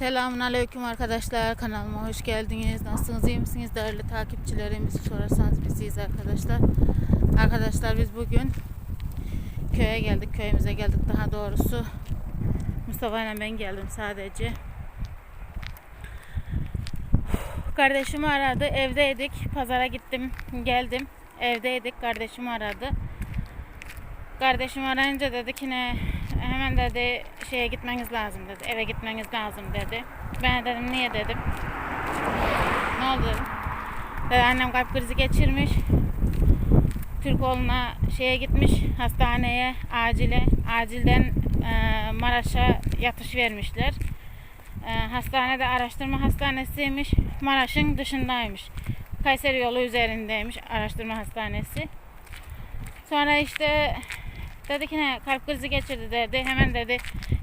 Selamun Aleyküm arkadaşlar. Kanalıma hoş geldiniz. Nasılsınız? iyi misiniz? Değerli takipçilerimizi sorarsanız biz iyiyiz arkadaşlar. Arkadaşlar biz bugün köye geldik. Köyümüze geldik daha doğrusu. Mustafa ile ben geldim sadece. Kardeşimi aradı. Evdeydik. Pazara gittim. Geldim. Evdeydik. Kardeşim aradı. Kardeşim arayınca dedi ki ne hemen dedi şeye gitmeniz lazım dedi. Eve gitmeniz lazım dedi. Ben de dedim niye dedim. Ne oldu. Dedi, annem kalp krizi geçirmiş. Türkoğlu'na şeye gitmiş hastaneye acile acilden e, Maraş'a yatış vermişler. E, hastanede araştırma hastanesiymiş. Maraş'ın dışındaymış. Kayseri yolu üzerindeymiş araştırma hastanesi. Sonra işte dedi ki ne kalp krizi geçirdi dedi. Hemen dedi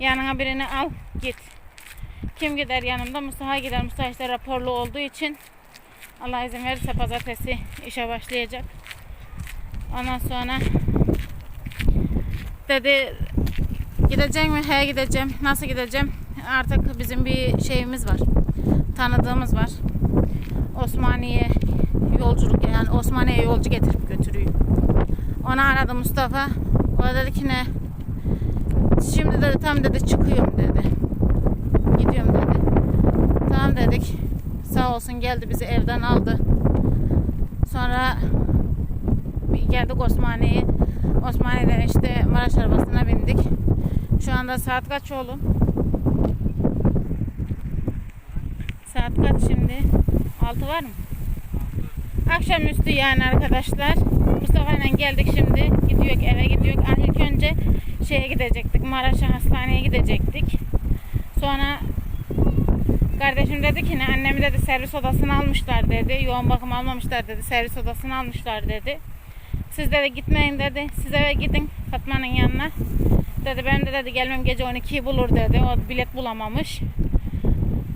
yanına birini al git. Kim gider yanımda? Mustafa gider. Mustafa işte raporlu olduğu için Allah izin verirse pazartesi işe başlayacak. Ondan sonra dedi gideceğim mi? He gideceğim. Nasıl gideceğim? Artık bizim bir şeyimiz var. Tanıdığımız var. Osmaniye yolculuk yani Osmaniye yolcu getirip götürüyor. Ona aradı Mustafa. Da dedi ki ne? Şimdi dedi tam dedi çıkıyorum dedi. Gidiyorum dedi. Tamam dedik. Sağ olsun geldi bizi evden aldı. Sonra geldik Osmaniye'ye. Osmaniye'den işte Maraş arabasına bindik. Şu anda saat kaç oğlum? Saat kaç şimdi? 6 var mı? Akşamüstü yani arkadaşlar. Mustafa ile geldik şimdi. Gidiyor eve gidiyor. Ah, İlk önce şeye gidecektik. Maraş'a hastaneye gidecektik. Sonra kardeşim dedi ki ne annemi dedi servis odasını almışlar dedi. Yoğun bakım almamışlar dedi. Servis odasını almışlar dedi. Siz dedi gitmeyin dedi. Siz eve gidin Fatma'nın yanına. Dedi ben de dedi gelmem gece 12'yi bulur dedi. O bilet bulamamış.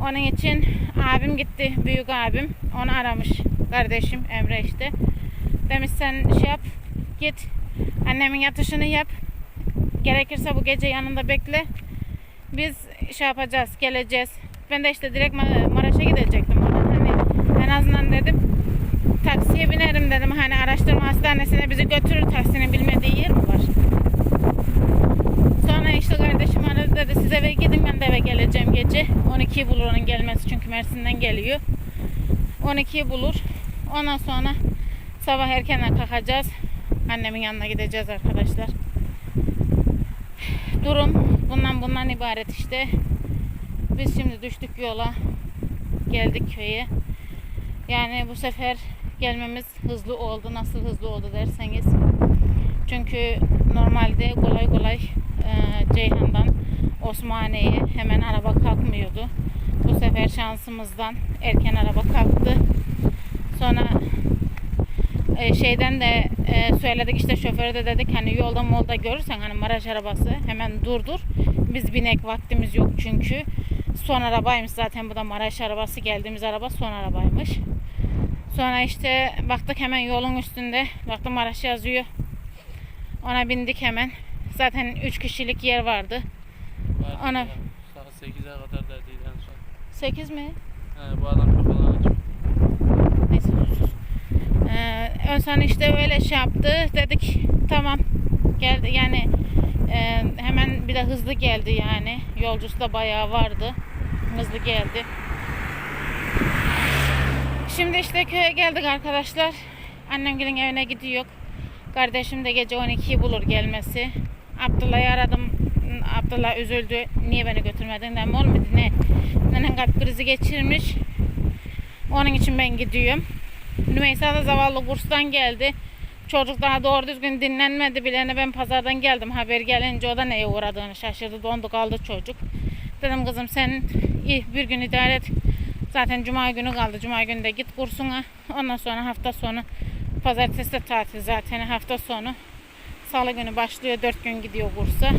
Onun için abim gitti. Büyük abim. Onu aramış. Kardeşim Emre işte. Demiş sen şey yap. Git. Annemin yatışını yap. Gerekirse bu gece yanında bekle. Biz şey yapacağız. Geleceğiz. Ben de işte direkt Ma- Maraş'a gidecektim. Hani en azından dedim taksiye binerim dedim. Hani araştırma hastanesine bizi götürür. Taksinin bilmediği yer mi var? Sonra işte kardeşim aradı dedi siz eve gidin ben de eve geleceğim gece. 12'yi bulur onun gelmesi çünkü Mersin'den geliyor. 12'yi bulur. Ondan sonra sabah erkenden kalkacağız. Annemin yanına gideceğiz arkadaşlar. Durum bundan bundan ibaret işte. Biz şimdi düştük yola. Geldik köye. Yani bu sefer gelmemiz hızlı oldu. Nasıl hızlı oldu derseniz. Çünkü normalde kolay kolay e, Ceyhan'dan Osmaniye'ye hemen araba kalkmıyordu. Bu sefer şansımızdan erken araba kalktı. Sonra e, şeyden de e, söyledik işte şoföre de dedik hani yolda molda görürsen hani Maraş arabası hemen durdur. Biz binek vaktimiz yok çünkü. Son arabaymış zaten bu da Maraş arabası geldiğimiz araba son arabaymış. Sonra işte baktık hemen yolun üstünde. Baktım Maraş yazıyor. Ona bindik hemen. Zaten 3 kişilik yer vardı. Vardı Ana. ya, Saat 8'e kadar dediydi en son. 8 mi? He, bu adam çok olan açık. Neyse sus. Ee, son işte öyle şey yaptı. Dedik tamam geldi yani e, hemen bir de hızlı geldi yani. Yolcusu da bayağı vardı. Hızlı geldi. Şimdi işte köye geldik arkadaşlar. Annemgilin evine gidiyor. Kardeşim de gece 12'yi bulur gelmesi. Abdullah'ı aradım. Abdullah üzüldü. Niye beni götürmedin? Dedim olmadı ne? Nenen kalp krizi geçirmiş. Onun için ben gidiyorum. Nümeysa da zavallı kurstan geldi. Çocuk daha doğru düzgün dinlenmedi bile. Ben pazardan geldim. Haber gelince o da neye uğradığını şaşırdı. Dondu kaldı çocuk. Dedim kızım sen bir gün idare et. Zaten cuma günü kaldı. Cuma günü de git kursuna. Ondan sonra hafta sonu pazartesi de tatil zaten hafta sonu. Salı günü başlıyor. Dört gün gidiyor kursa.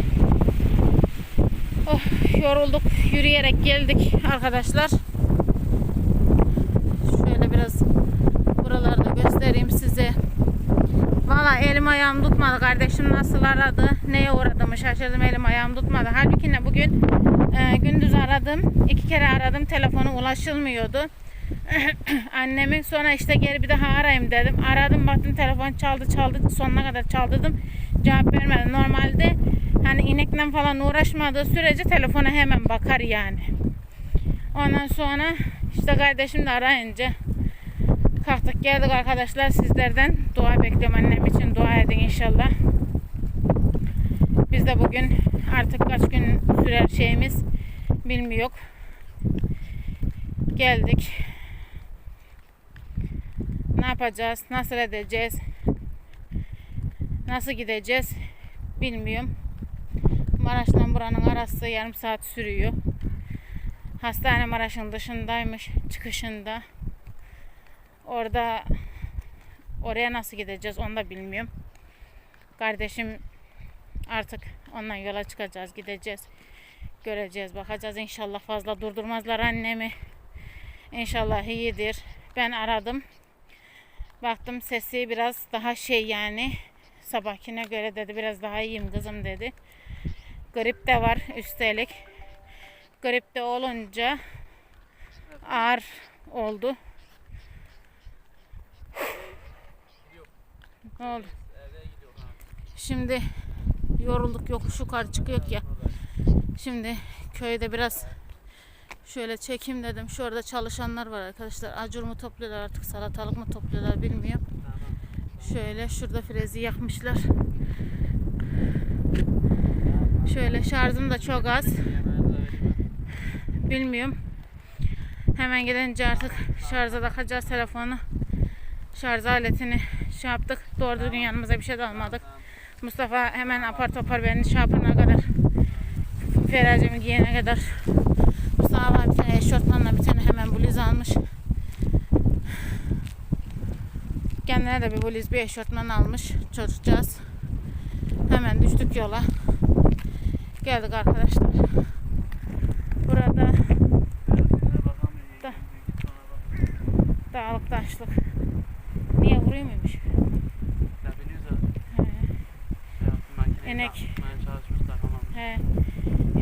Oh, yorulduk. Yürüyerek geldik arkadaşlar. Şöyle biraz buralarda göstereyim size. Valla elim ayağım tutmadı. Kardeşim nasıl aradı? Neye uğradığımı şaşırdım. Elim ayağım tutmadı. Halbuki ne bugün Ee, gündüz aradım. iki kere aradım. Telefonu ulaşılmıyordu. Annemi sonra işte geri bir daha arayayım dedim. Aradım baktım telefon çaldı çaldı sonuna kadar çaldırdım. Cevap vermedi. Normalde hani inekle falan uğraşmadığı sürece telefona hemen bakar yani. Ondan sonra işte kardeşim de arayınca kalktık geldik arkadaşlar sizlerden dua bekliyorum annem için dua edin inşallah. Biz de bugün artık kaç gün sürer şeyimiz bilmiyor. Geldik. Ne yapacağız? Nasıl edeceğiz? Nasıl gideceğiz? Bilmiyorum. Maraş'la buranın arası yarım saat sürüyor. Hastane Maraş'ın dışındaymış, çıkışında. Orada oraya nasıl gideceğiz onu da bilmiyorum. Kardeşim artık ondan yola çıkacağız, gideceğiz. Göreceğiz, bakacağız. İnşallah fazla durdurmazlar annemi. İnşallah iyidir. Ben aradım. Baktım sesi biraz daha şey yani sabahkine göre dedi biraz daha iyiyim kızım dedi. Grip de var üstelik. Grip de olunca ağır oldu. Ne oldu? Şimdi yorulduk yokuş yukarı çıkıyor ya. Şimdi köyde biraz şöyle çekim dedim. Şurada çalışanlar var arkadaşlar. Acur mu topluyorlar artık salatalık mı topluyorlar bilmiyorum. Şöyle şurada frezi yakmışlar. Şöyle şarjım da çok az. Bilmiyorum. Hemen gidince artık şarja takacağız telefonu. Şarj aletini şey yaptık. Doğru düzgün yanımıza bir şey de almadık. Mustafa hemen apar topar beni şey yapana kadar Feracımı giyene kadar Mustafa var bir tane eşortmanla bir tane hemen bluz almış. Kendine de bir bluz bir eşortman almış çocukcağız. Hemen düştük yola. Geldik arkadaşlar. İnek. He.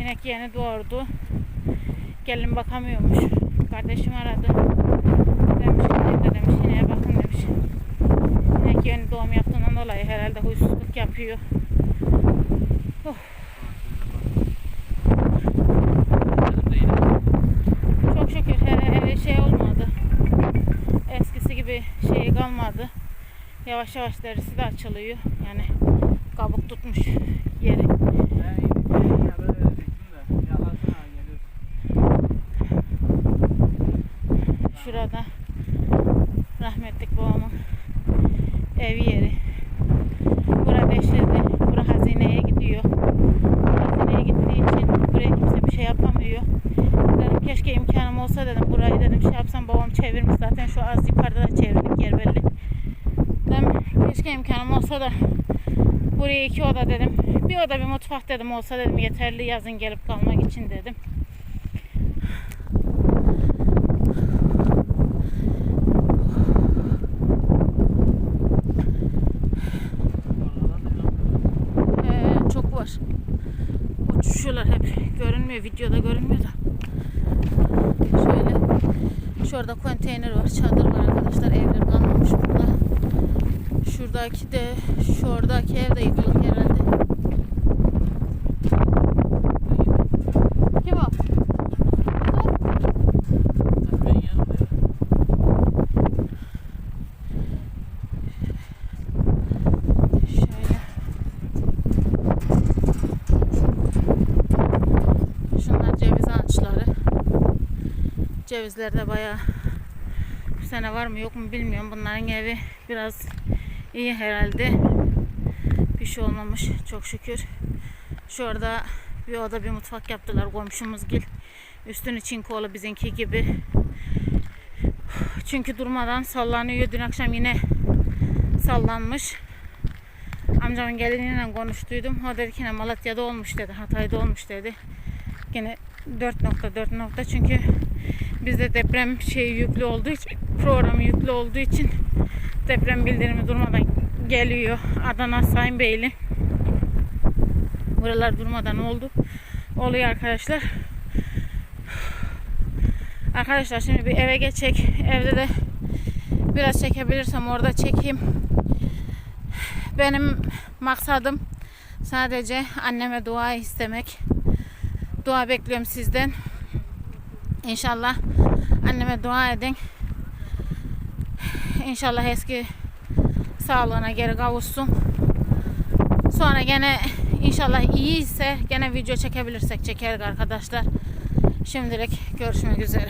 İnek yeni doğurdu. Gelin bakamıyormuş. Kardeşim aradı. Demiş ki "Nerede?" demiş. İneğe bakın demiş. İnek yeni doğum yaptığından dolayı herhalde huysuzluk yapıyor. Çok şükür hele şey olmadı. Eskisi gibi şey kalmadı. Yavaş yavaş derisi de açılıyor. Yani kabuk tutmuş yeri. Şurada rahmetlik babamın ev yeri. Bura beşledi. Bura hazineye gidiyor. Hazineye gittiği için buraya kimse bir şey yapamıyor. Dedim keşke imkanım olsa dedim. Burayı dedim şey yapsam babam çevirmiş. Zaten şu az yukarıda da çevirdik yer belli. Dedim keşke imkanım olsa da buraya iki oda dedim. Bir oda bir mutfak dedim olsa dedim yeterli yazın gelip kalmak için dedim. Ee, çok var. Uçuşuyorlar hep. Görünmüyor. Videoda görünmüyor da. Şöyle. Şurada konteyner var. Çadır var arkadaşlar. Evler. Şuradaki de şuradaki ev de yıkılık herhalde. Kim o? Şunlar ceviz ağaçları. Cevizler de bayağı sene var mı yok mu bilmiyorum. Bunların evi biraz iyi herhalde. Bir şey olmamış çok şükür. Şurada bir oda bir mutfak yaptılar komşumuz gil. Üstünü çinkolu bizimki gibi. Çünkü durmadan sallanıyor. Dün akşam yine sallanmış. Amcamın geliniyle konuştuydum. O dedi ki "Ne Malatya'da olmuş dedi. Hatay'da olmuş dedi. Yine 4.4 nokta çünkü bizde deprem şeyi yüklü olduğu için programı yüklü olduğu için deprem bildirimi durmadan geliyor. Adana Sayın Beyli. Buralar durmadan oldu. Oluyor arkadaşlar. Arkadaşlar şimdi bir eve geçecek. Evde de biraz çekebilirsem orada çekeyim. Benim maksadım sadece anneme dua istemek. Dua bekliyorum sizden. İnşallah anneme dua edin. İnşallah eski sağlığına geri kavuşsun. Sonra gene inşallah iyiyse gene video çekebilirsek çekeriz arkadaşlar. Şimdilik görüşmek üzere.